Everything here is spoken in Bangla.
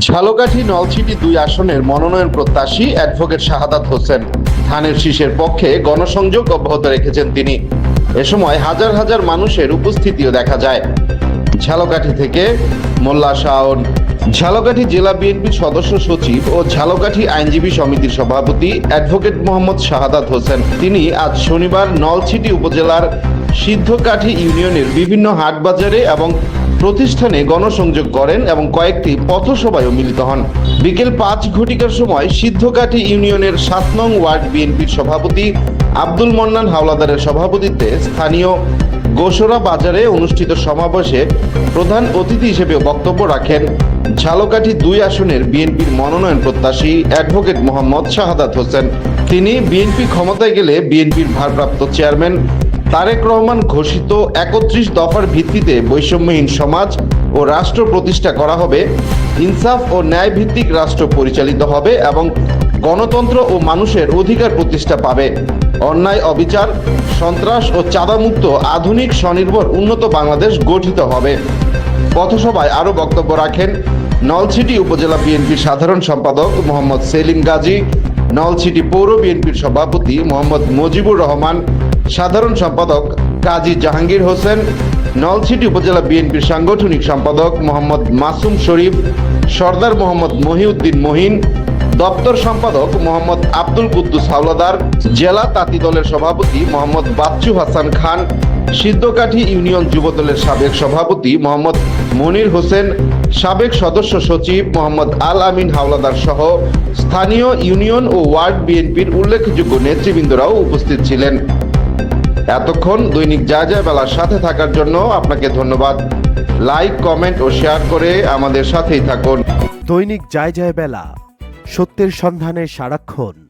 ঝালকাঠি নলছিটি দুই আসনের মনোনয়ন প্রত্যাশী অ্যাডভোকেট শাহাদাত হোসেন। ধানের শীষের পক্ষে গণসংযোগ অব্যাহত রেখেছেন তিনি। এ সময় হাজার হাজার মানুষের উপস্থিতিও দেখা যায়। ঝালকাঠি থেকে মোল্লা শাওন। ঝালকাঠি জেলা বিএনপির সদস্য সচিব ও ঝালকাঠি আইনজীবী সমিতির সভাপতি অ্যাডভোকেট মোহাম্মদ শাহাদাত হোসেন। তিনি আজ শনিবার নলছিটি উপজেলার সিদ্ধকাঠি ইউনিয়নের বিভিন্ন হাট বাজারে এবং প্রতিষ্ঠানে গণসংযোগ করেন এবং কয়েকটি পথসভায়ও মিলিত হন। বিকেল পাঁচ ঘটিকার সময় সিদ্ধকাঠি ইউনিয়নের সাত নং ওয়ার্ড বিএনপির সভাপতি আব্দুল মন্নান হাওলাদারের সভাপতিত্বে স্থানীয় গোসরা বাজারে অনুষ্ঠিত সমাবেশে প্রধান অতিথি হিসেবে বক্তব্য রাখেন। ঝালকাঠি দুই আসনের বিএনপির মনোনয়ন প্রত্যাশী অ্যাডভোকেট মোহাম্মদ শাহাদাত হোসেন। তিনি বিএনপি ক্ষমতায় গেলে বিএনপির ভারপ্রাপ্ত চেয়ারম্যান তারেক রহমান ঘোষিত একত্রিশ দফার ভিত্তিতে বৈষম্যহীন সমাজ ও রাষ্ট্র প্রতিষ্ঠা করা হবে, ইনসাফ ও ন্যায় ভিত্তিক রাষ্ট্র পরিচালিত হবে এবং গণতন্ত্র ও মানুষের অধিকার প্রতিষ্ঠা পাবে। অন্যায়, অবিচার, সন্ত্রাস ও চাঁদামুক্ত আধুনিক স্বনির্ভর উন্নত বাংলাদেশ গঠিত হবে। পথসভায় আরও বক্তব্য রাখেন নলছিটি উপজেলা বিএনপির সাধারণ সম্পাদক মোহাম্মদ সেলিম গাজী, নলছিটি পৌর বিএনপির সভাপতি মোহাম্মদ মজিবুর রহমান সাধারণ সম্পাদক কাজী জাহাঙ্গীর হোসেন, নলছিটি উপজেলা বিএনপির সাংগঠনিক সম্পাদক মোহাম্মদ মাসুম শরীফ, সর্দার মোহাম্মদ মহিউদ্দিন মহিন, দপ্তর সম্পাদক মোহাম্মদ আব্দুল কুদ্দুস হাওলাদার, জেলা তাঁতি দলের সভাপতি মোহাম্মদ বাচ্চু হাসান খান, সিদ্ধকাঠি ইউনিয়ন যুবদলের সাবেক সভাপতি মোহাম্মদ মনির হোসেন, সাবেক সদস্য সচিব মোহাম্মদ আল আমিন হাওলাদার সহ স্থানীয় ইউনিয়ন ও ওয়ার্ড বিএনপির উল্লেখযোগ্য নেতৃবৃন্দরাও উপস্থিত ছিলেন। এতক্ষণ দৈনিক যা যা বেলার সাথে থাকার জন্য আপনাকে ধন্যবাদ। লাইক কমেন্ট ও শেয়ার করে আমাদের সাথেই থাকুন। দৈনিক যায় যায় বেলা, সত্যের সন্ধানে সারাক্ষণ।